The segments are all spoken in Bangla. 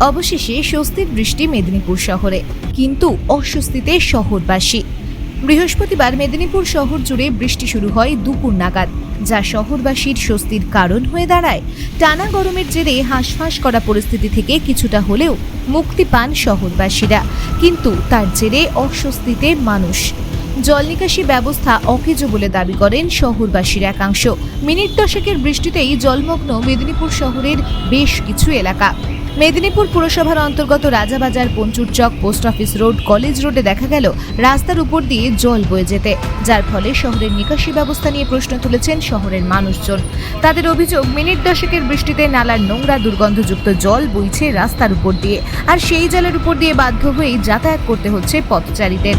অবশেষে স্বস্তির বৃষ্টি মেদিনীপুর শহরে, কিন্তু অস্বস্তিতে শহরবাসী। বৃহস্পতিবার মেদিনীপুর শহর জুড়ে বৃষ্টি শুরু হয় দুপুর নাগাদ, যা শহরবাসীর স্বস্তির কারণ হয়ে দাঁড়ায়। টানা গরমের জেরে হাঁসফাঁস করা পরিস্থিতি থেকে কিছুটা হলেও মুক্তি পান শহরবাসীরা, কিন্তু তার জেরে অস্বস্তিতে মানুষ। জল নিকাশি ব্যবস্থা অকেজো বলে দাবি করেন শহরবাসীর একাংশ। মিনিট দশেকের বৃষ্টিতেই জলমগ্ন মেদিনীপুর শহরের বেশ কিছু এলাকা। মেদিনীপুর পুরসভার অন্তর্গত Rajabazar, Panchurchak, post office road, college রোডে দেখা গেল রাস্তার উপর দিয়ে জল বয়ে যেতে। যার ফলে শহরের নিকাশি ব্যবস্থা নিয়ে প্রশ্ন তুলেছেন শহরের মানুষজন। তাদের অভিযোগ, মিনিট দশেকের বৃষ্টিতে নালার নোংরা দুর্গন্ধযুক্ত জল বইছে রাস্তার উপর দিয়ে। আর সেই জলের উপর দিয়ে বাধ্য হয়েই যাতায়াত করতে হচ্ছে পথচারীদের।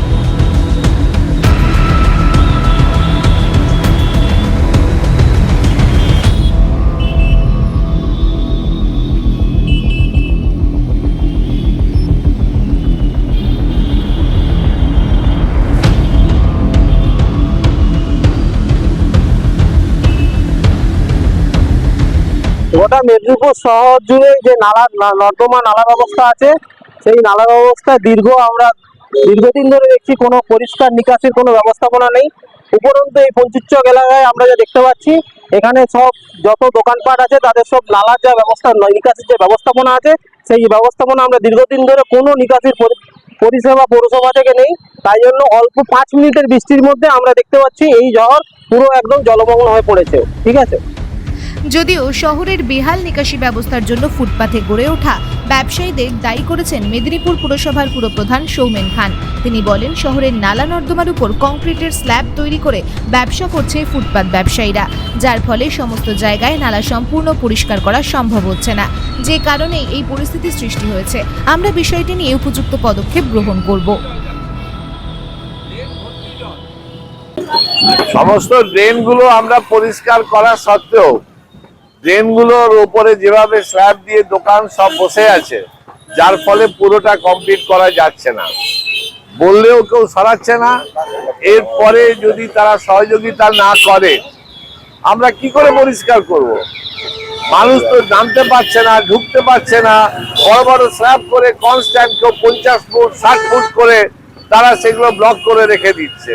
গোটা মেদিনীপুর শহর জুড়ে যে নালা নর্দমা নালা ব্যবস্থা আছে, সেই নালা ব্যবস্থা দীর্ঘ আমরা দীর্ঘদিন ধরে দেখছি, কোনো পরিষ্কার নিকাশের কোনো ব্যবস্থাপনা নেই। উপরন্তু এই পঞ্চুচক এলাকায় আমরা যা দেখতে পাচ্ছি, এখানে সব যত দোকানপাট আছে, তাদের সব নালার যা ব্যবস্থা নিকাশের যে ব্যবস্থাপনা আছে, সেই ব্যবস্থাপনা আমরা দীর্ঘদিন ধরে কোনো নিকাশের পরি- পরিষেবা পৌরসভা থেকে নেই। তাই জন্য অল্প পাঁচ মিনিটের বৃষ্টির মধ্যে আমরা দেখতে পাচ্ছি, এই শহর পুরো একদম জলমগ্ন হয়ে পড়েছে। ঠিক আছে? যদিও শহরের বেহাল নিকাশি ব্যবস্থার জন্য ফুটপাথে গড়ে ওঠা ব্যবসায়ীদের দায়ী করেছেন মেদিনীপুর পুরসভার পুরপ্রধান সৌমেন খান। তিনি বলেন, শহরের নালা নর্দমার উপর কংক্রিটের স্ল্যাব তৈরি করে ব্যবসা করছে ফুটপাত ব্যবসায়ীরা, যার ফলে সমস্ত জায়গায় নালা সম্পূর্ণ পরিষ্কার করা সম্ভব হচ্ছে না। যে কারণেই এই পরিস্থিতি সৃষ্টি হয়েছে। আমরা বিষয়টি নিয়ে উপযুক্ত পদক্ষেপ গ্রহণ করব। সমস্ত ড্রেনগুলো আমরা পরিষ্কার করা সত্ত্বেও ড্রেনগুলোর ওপরে যেভাবে স্ল্যাব দিয়ে দোকান সব বসে আছে, যার ফলে পুরোটা কমপ্লিট করা যাচ্ছে না। বললেও কেউ সরাচ্ছে না। এরপরে যদি তারা সহযোগিতা না করে, আমরা কি করে পরিষ্কার করব। মানুষ তো নামতে পারছে না, ঢুকতে পারছে না। বড় বড় স্ল্যাব করে কনস্ট্যান্ট কেউ পঞ্চাশ ফুট, ষাট ফুট করে তারা সেগুলো ব্লক করে রেখে দিচ্ছে।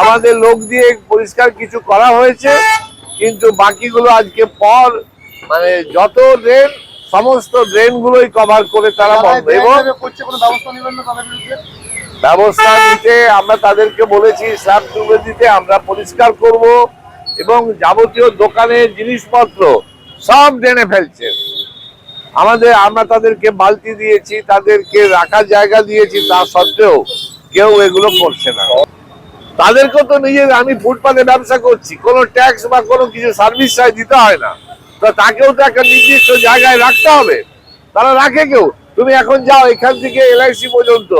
আমাদের লোক দিয়ে পরিষ্কার কিছু করা হয়েছে। কিন্তু বাকিগুলো আজকে পর মানে যত ড্রেন সমস্ত ড্রেন গুলোই কভার করে তারা বন্ধ। এবং ব্যবস্থা নিতে আমরা তাদেরকে বলেছি স্ল্যাব তুলে দিতে আমরা পরিষ্কার করব এবং যাবতীয় দোকানের জিনিসপত্র সব ড্রেনে ফেলছে। আমাদের আমরা তাদেরকে বালতি দিয়েছি তাদেরকে রাখার জায়গা দিয়েছি তা সত্ত্বেও কেউ এগুলো করছে না। তাদেরকেও তো নিজের আমি ফুটপাতে ব্যবসা করছি কোনো ট্যাক্স বা কোনো কিছু সার্ভিস চাই দিতে হয় না। তো তাকেও তো একটা নির্দিষ্ট জায়গায় রাখতে হবে। তারা রাখে কেউ? তুমি এখন যাও এখান থেকে এলআইসি পর্যন্ত।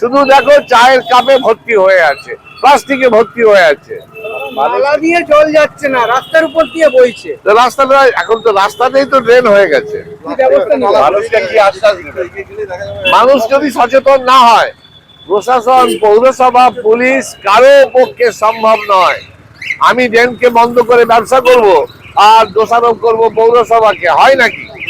শুধু দেখো চায়ের কাপে ভর্তি হয়ে আছে প্লাস্টিকে ভর্তি হয়ে আছে। নালা দিয়ে জল যাচ্ছে না রাস্তার উপর দিয়ে বইছে। তো রাস্তাটা এখন তো রাস্তাতেই তো ড্রেন হয়ে গেছে? মানুষ যদি সচেতন না হয় প্রশাসন, পৌরসভা, পুলিশ কারও পক্ষে সম্ভব নয়। আমি ড্রেনকে বন্ধ করে ব্যবসা করব আর দোষারোপ করব পৌরসভাকে, হয় নাকি?